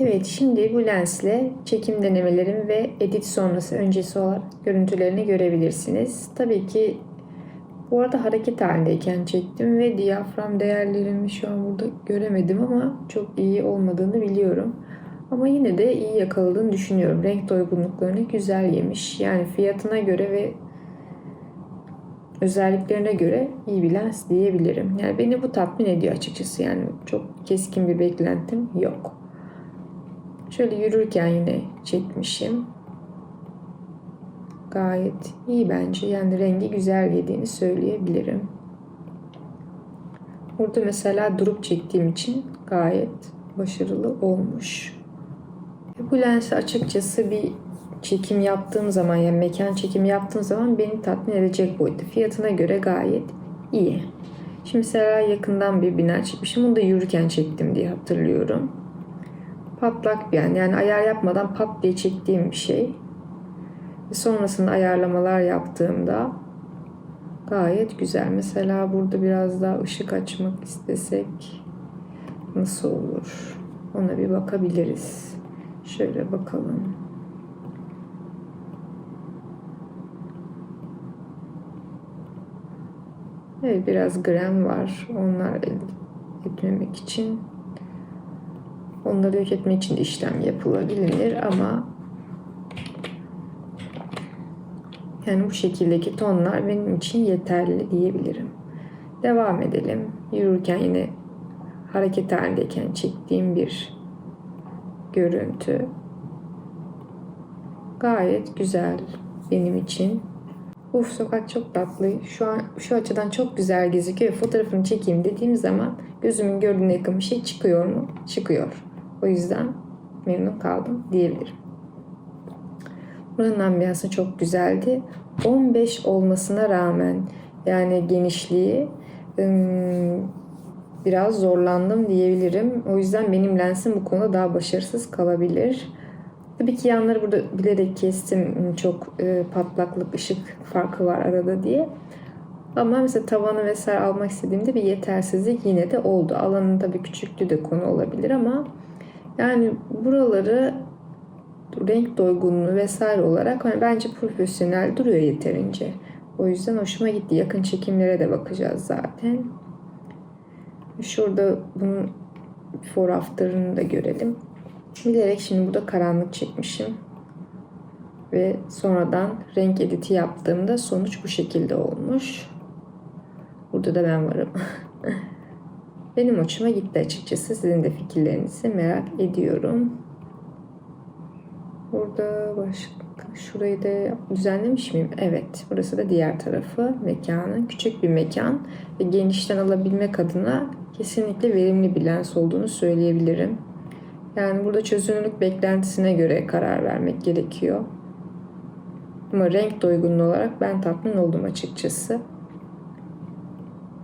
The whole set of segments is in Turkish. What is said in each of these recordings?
Evet, şimdi bu lensle çekim denemelerim ve edit sonrası öncesi olarak görüntülerini görebilirsiniz. Tabii ki bu arada hareket halindeyken çektim ve diyafram değerlerimi şu an burada göremedim ama çok iyi olmadığını biliyorum. Ama yine de iyi yakaladığını düşünüyorum. Renk doygunluklarını güzel yemiş. Yani fiyatına göre ve özelliklerine göre iyi bir lens diyebilirim. Yani beni bu tatmin ediyor açıkçası. Yani çok keskin bir beklentim yok. Şöyle yürürken yine çekmişim. Gayet iyi bence. Yani rengi güzel yediğini söyleyebilirim. Burada mesela durup çektiğim için gayet başarılı olmuş. Bu lensi açıkçası bir çekim yaptığım zaman yani mekan çekimi yaptığım zaman beni tatmin edecek boyutta. Fiyatına göre gayet iyi. Şimdi mesela yakından bir bina çekmişim. Bunu da yürürken çektim diye hatırlıyorum. Patlak bir an. Yani ayar yapmadan pat diye çektiğim bir şey. Sonrasında ayarlamalar yaptığımda gayet güzel. Mesela burada biraz daha ışık açmak istesek nasıl olur? Ona bir bakabiliriz. Şöyle bakalım. Evet biraz gram var. Onlar etmemek için. Onları yok etmek için işlem yapılabilir ama yani bu şekildeki tonlar benim için yeterli diyebilirim. Devam edelim. Yürürken yine hareket halindeyken çektiğim bir görüntü. Gayet güzel benim için. Uf sokak çok tatlı. Şu an şu açıdan çok güzel gözüküyor. Fotoğrafını çekeyim dediğim zaman gözümün gördüğüne yakın bir şey çıkıyor mu? Çıkıyor. O yüzden memnun kaldım diyebilirim. Buranın ambiyansı çok güzeldi. 15 olmasına rağmen yani genişliği biraz zorlandım diyebilirim. O yüzden benim lensim bu konuda daha başarısız kalabilir. Tabii ki yanları burada bilerek kestim. Çok patlaklık, ışık farkı var arada diye. Ama mesela tavanı vesaire almak istediğimde bir yetersizlik yine de oldu. Alanın tabii küçüklüğü de konu olabilir ama yani buraları renk doygunluğu vesaire olarak hani bence profesyonel duruyor yeterince. O yüzden hoşuma gitti. Yakın çekimlere de bakacağız zaten. Şurada bunun before after'ını da görelim. Bilerek şimdi burada karanlık çekmişim. Ve sonradan renk editi yaptığımda sonuç bu şekilde olmuş. Burada da ben varım. Benim hoşuma gitti açıkçası. Sizin de fikirlerinizi merak ediyorum. Burada başka şurayı da düzenlemiş miyim? Evet. Burası da diğer tarafı mekanın. Küçük bir mekan ve genişten alabilmek adına kesinlikle verimli bir lens olduğunu söyleyebilirim. Yani burada çözünürlük beklentisine göre karar vermek gerekiyor. Ama renk doygunluğu olarak ben tatmin oldum açıkçası.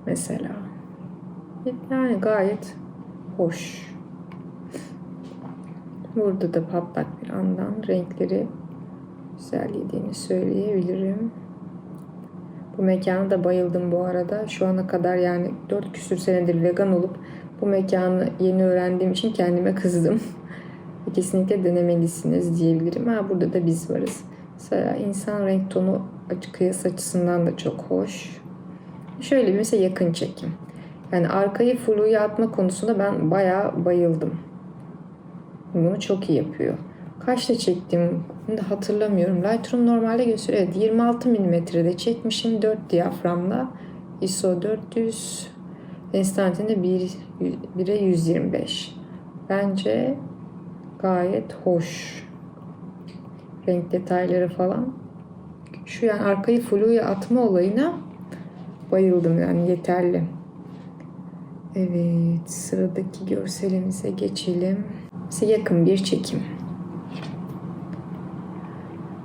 Mesela. Yani gayet hoş. Burada da patlak bir andan renkleri güzel yediğini söyleyebilirim. Bu mekana da bayıldım bu arada. Şu ana kadar yani 4 küsür senedir vegan olup bu mekanı yeni öğrendiğim için kendime kızdım. Kesinlikle denemelisiniz diyebilirim. Ha burada da biz varız. Mesela insan renk tonu kıyas açısından da çok hoş. Şöyle bir mesela yakın çekim. Yani arkayı fluya atma konusunda ben bayağı bayıldım. Bunu çok iyi yapıyor. Kaçta çektim bunu da hatırlamıyorum. Lightroom normalde gösteriyor. Evet, 26 mm'de çekmişim 4 diyaframla. ISO 400 Instant'inde 1, 1'e 125. Bence gayet hoş. Renk detayları falan. Şu yani arkayı fluya atma olayına bayıldım yani yeterli. Evet sıradaki görselimize geçelim. Size yakın bir çekim.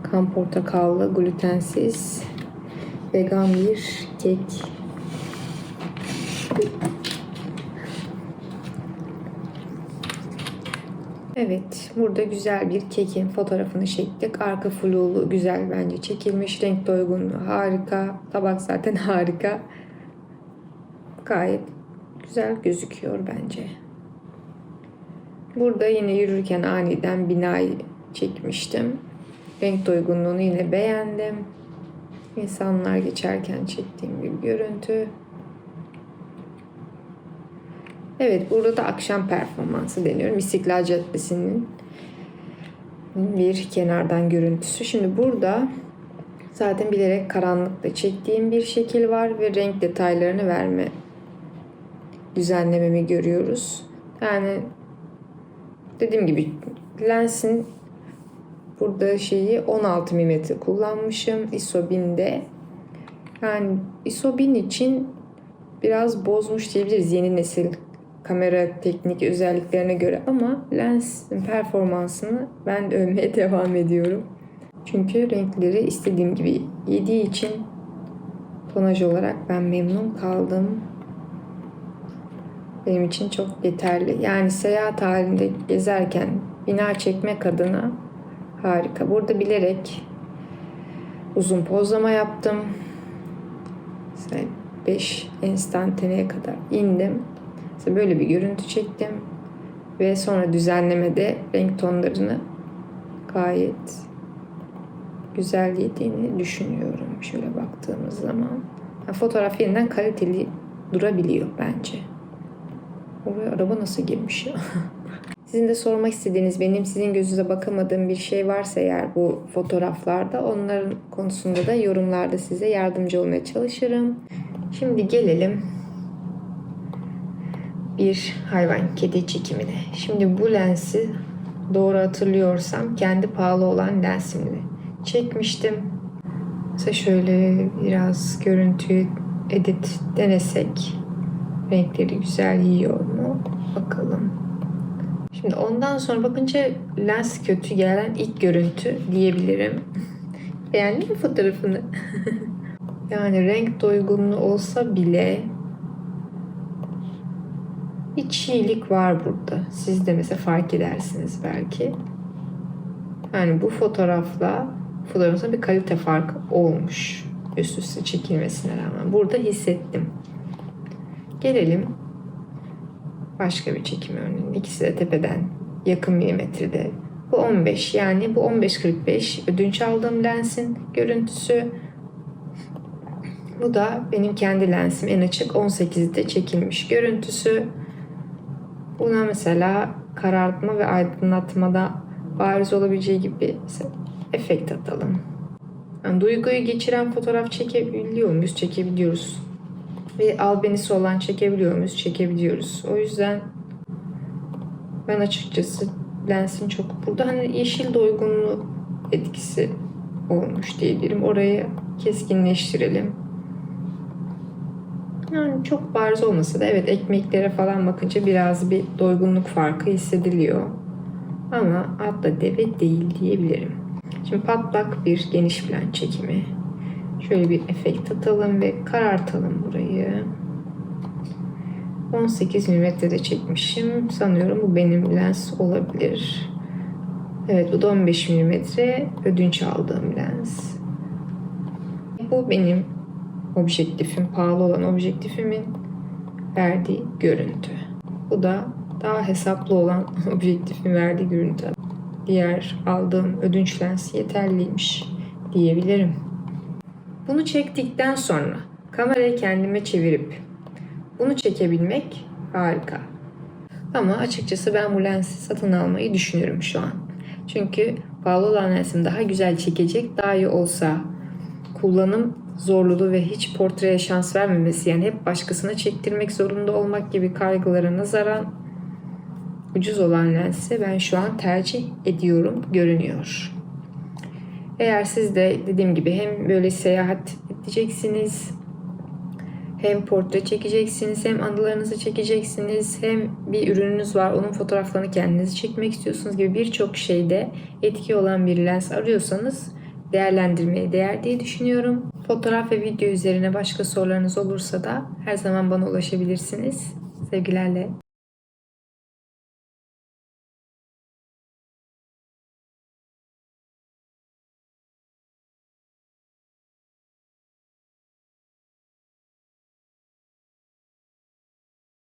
Kan portakallı, glutensiz, vegan bir kek. Evet, burada güzel bir kekin fotoğrafını çektik. Arka flulu güzel bence çekilmiş. Renk doygunluğu harika. Tabak zaten harika. Gayet güzel gözüküyor bence. Burada yine yürürken aniden binayı çekmiştim. Renk doygunluğunu yine beğendim. İnsanlar geçerken çektiğim bir görüntü. Evet burada da akşam performansı deniyorum. İstiklal Caddesi'nin bir kenardan görüntüsü. Şimdi burada zaten bilerek karanlıkta çektiğim bir şekil var ve renk detaylarını verme düzenlememi görüyoruz. Yani dediğim gibi lensin burada şeyi 16 mm kullanmışım ISO 1000'de. Yani ISO 1000 için biraz bozmuş diyebiliriz yeni nesil kamera teknik özelliklerine göre ama lensin performansını ben de övmeye devam ediyorum. Çünkü renkleri istediğim gibi yediği için tonaj olarak ben memnun kaldım. Benim için çok yeterli. Yani seyahat halinde gezerken bina çekmek adına harika. Burada bilerek uzun pozlama yaptım. 5 enstantaneye kadar indim. Böyle bir görüntü çektim. Ve sonra düzenlemede renk tonlarını gayet güzel yediğini düşünüyorum. Şöyle baktığımız zaman. Yani fotoğraf yeniden kaliteli durabiliyor bence. Oraya araba nasıl girmiş ya? Sizin de sormak istediğiniz, benim sizin gözünüze bakamadığım bir şey varsa eğer bu fotoğraflarda onların konusunda da yorumlarda size yardımcı olmaya çalışırım. Şimdi gelelim bir hayvan kedi çekimine. Şimdi bu lensi doğru hatırlıyorsam kendi pahalı olan lensimle çekmiştim. Mesela şöyle biraz görüntüyü edit denesek renkleri güzel yiyor? Bakalım. Şimdi ondan sonra bakınca lens kötü gelen ilk görüntü diyebilirim. Beğendin mi fotoğrafını? yani renk doygunluğu olsa bile bir çiğlik var burada. Siz de mesela fark edersiniz belki. Yani bu fotoğrafla fotoğrafta bir kalite farkı olmuş. Üst üste çekilmesine rağmen. Burada hissettim. Gelelim başka bir çekim örneğine. İkisi de tepeden yakın milimetrede. Bu 15 yani bu 15-45 ödünç aldığım lensin görüntüsü. Bu da benim kendi lensim en açık 18'de çekilmiş görüntüsü. Buna mesela karartma ve aydınlatmada bariz olabileceği gibi efekt atalım. Yani duyguyu geçiren fotoğraf çekebiliyor muyuz? Çekebiliyoruz. Ve albenisi olan çekebiliyor muyuz? Çekebiliyoruz. O yüzden ben açıkçası lensin çok burada hani yeşil doygunluğu etkisi olmuş diyebilirim. Orayı keskinleştirelim. Yani çok bariz olmasa da evet ekmeklere falan bakınca biraz bir doygunluk farkı hissediliyor. Ama atla deve değil diyebilirim. Şimdi patlak bir geniş plan çekimi. Şöyle bir efekt atalım ve karartalım burayı. 18 mm'de çekmişim. Sanıyorum bu benim lens olabilir. Evet bu da 15 mm ödünç aldığım lens. Bu benim objektifim, pahalı olan objektifimin verdiği görüntü. Bu da daha hesaplı olan objektifin verdiği görüntü. Diğer aldığım ödünç lens yeterliymiş diyebilirim. Bunu çektikten sonra kamerayı kendime çevirip bunu çekebilmek harika. Ama açıkçası ben bu lensi satın almayı düşünüyorum şu an. Çünkü pahalı olan lensim daha güzel çekecek, daha iyi olsa kullanım zorluluğu ve hiç portreye şans vermemesi yani hep başkasına çektirmek zorunda olmak gibi kaygılara nazaran ucuz olan lensi ben şu an tercih ediyorum görünüyor. Eğer siz de dediğim gibi hem böyle seyahat edeceksiniz hem portre çekeceksiniz hem anılarınızı çekeceksiniz hem bir ürününüz var onun fotoğraflarını kendiniz çekmek istiyorsunuz gibi birçok şeyde etki olan bir lens arıyorsanız değerlendirmeye değer diye düşünüyorum. Fotoğraf ve video üzerine başka sorularınız olursa da her zaman bana ulaşabilirsiniz. Sevgilerle.